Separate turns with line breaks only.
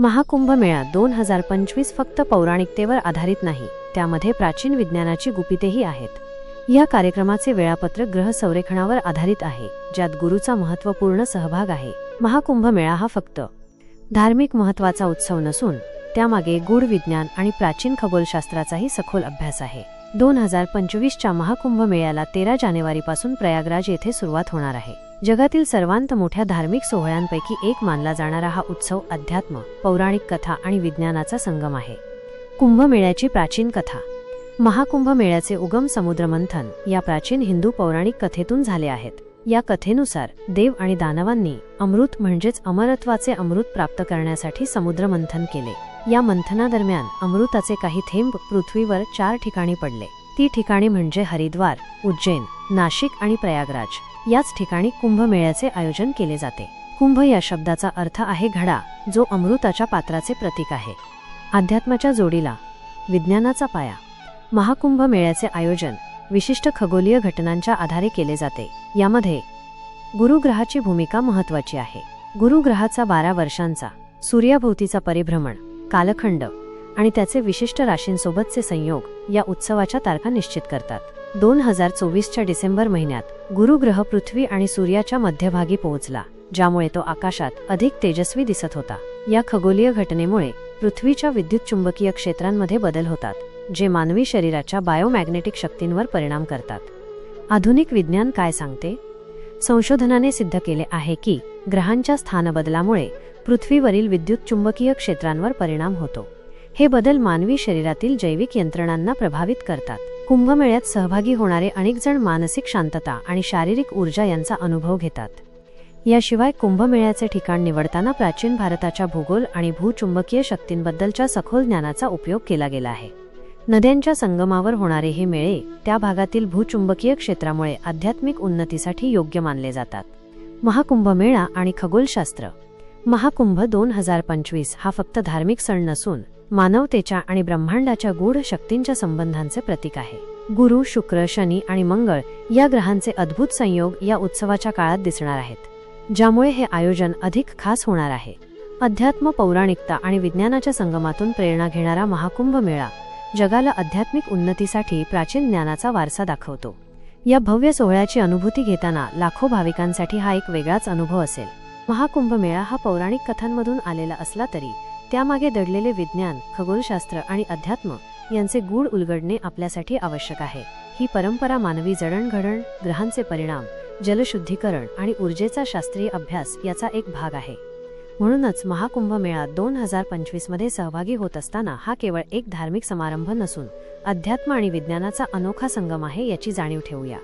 महाकुंभ मेळा दोन हजार पंचवीस फक्त पौराणिकतेवर आधारित नाही त्यामध्ये प्राचीन विज्ञानाची गुपितेही आहेत. या कार्यक्रमाचे वेळापत्रक ग्रह संरेखनावर आधारित आहे ज्यात गुरुचा महत्त्वपूर्ण सहभाग आहे. महाकुंभ मेळा हा फक्त धार्मिक महत्त्वाचा उत्सव नसून त्यामागे गूढ विज्ञान आणि प्राचीन खगोलशास्त्राचाही सखोल अभ्यास आहे. दोन हजार पंचवीसच्या महाकुंभ मेळ्याला तेरा जानेवारीपासून प्रयागराज येथे सुरुवात होणार आहे. जगातील सर्वांत मोठ्या धार्मिक सोहळ्यांपैकी एक मानला जाणारा हा उत्सव अध्यात्म पौराणिक कथा आणि विज्ञानाचा संगम आहे. कुंभमेळ्याची प्राचीन कथा. महाकुंभ मेळ्याचे उगम समुद्र मंथन या प्राचीन हिंदू पौराणिक कथेतून झाले आहेत. या कथेनुसार देव आणि दानवांनी अमृत म्हणजेच अमरत्वाचे अमृत प्राप्त करण्यासाठी समुद्र मंथन केले. या मंथनादरम्यान अमृताचे काही थेंब पृथ्वीवर चार ठिकाणी पडले. ती ठिकाणी म्हणजे हरिद्वार उज्जैन नाशिक आणि प्रयागराज. याच ठिकाणी कुंभमेळ्याचे आयोजन केले जाते. कुंभ या शब्दाचा अर्थ आहे घडा जो अमृताच्या पात्राचे प्रतीक आहे. अध्यात्माच्या जोडीला विज्ञानाचा पाया. महाकुंभ मेळ्याचे आयोजन विशिष्ट खगोलीय घटनांच्या आधारे केले जाते. यामध्ये गुरुग्रहाची भूमिका महत्वाची आहे. गुरुग्रहाचा बारा वर्षांचा सूर्याभोवतीचा परिभ्रमण कालखंड आणि त्याचे विशिष्ट राशींसोबतचे संयोग या उत्सवाच्या तारखा निश्चित करतात. दोन हजार चोवीसच्या डिसेंबर महिन्यात गुरुग्रह पृथ्वी आणि सूर्याच्या मध्यभागी पोहोचला ज्यामुळे तो आकाशात अधिक तेजस्वी दिसत होता. या खगोलीय घटनेमुळे पृथ्वीच्या विद्युत चुंबकीय क्षेत्रांमध्ये बदल होतात जे मानवी शरीराच्या बायोमॅग्नेटिक शक्तींवर परिणाम करतात. आधुनिक विज्ञान काय सांगते? संशोधनाने सिद्ध केले आहे की ग्रहांच्या स्थानबदलामुळे पृथ्वीवरील विद्युत चुंबकीय क्षेत्रांवर परिणाम होतो. हे बदल मानवी शरीरातील जैविक यंत्रणांना प्रभावित करतात. कुंभमेळ्यात सहभागी होणारे अनेक जण मानसिक शांतता आणि शारीरिक ऊर्जा यांचा अनुभव घेतात. याशिवाय कुंभमेळ्याचे ठिकाण निवडताना प्राचीन भारताच्या भूगोल आणि भूचुंबकीय शक्तींबद्दलच्या सखोल ज्ञानाचा उपयोग केला गेला आहे. नद्यांच्या संगमावर होणारे हे मेळे त्या भागातील भूचुंबकीय क्षेत्रामुळे आध्यात्मिक उन्नतीसाठी योग्य मानले जातात. महाकुंभ मेळा आणि खगोलशास्त्र. महाकुंभ दोन हजार पंचवीस हा फक्त धार्मिक सण नसून मानवतेच्या आणि ब्रह्मांडाच्या गूढ शक्तींच्या संबंधांचे प्रतीक आहे. गुरु शुक्र शनी आणि मंगळ या ग्रहांचे अद्भुत संयोग या उत्सवाच्या काळात दिसणार आहेत ज्यामुळे हे आयोजन अधिक खास होणार आहे. अध्यात्म पौराणिकता आणि विज्ञानाच्या संगमातून प्रेरणा घेणारा महाकुंभ मेळा जगाला आध्यात्मिक उन्नतीसाठी प्राचीन ज्ञानाचा वारसा दाखवतो. या भव्य सोहळ्याची अनुभूती घेताना लाखो भाविकांसाठी हा एक वेगळाच अनुभव असेल. महाकुंभ मेळा हा पौराणिक कथांमधून आलेला असला तरी त्यामागे दडलेले विज्ञान खगोलशास्त्र आणि अध्यात्म यांचे गूढ उलगडणे आपल्यासाठी आवश्यक आहे. ही परंपरा मानवी जडणघडण ग्रहांचे परिणाम जलशुद्धीकरण आणि ऊर्जेचा शास्त्रीय अभ्यास याचा एक भाग आहे. म्हणूनच महाकुंभ मेळा दोन हजार पंचवीसमध्ये सहभागी होत असताना हा केवळ एक धार्मिक समारंभ नसून अध्यात्म आणि विज्ञानाचा अनोखा संगम आहे याची जाणीव ठेवूया.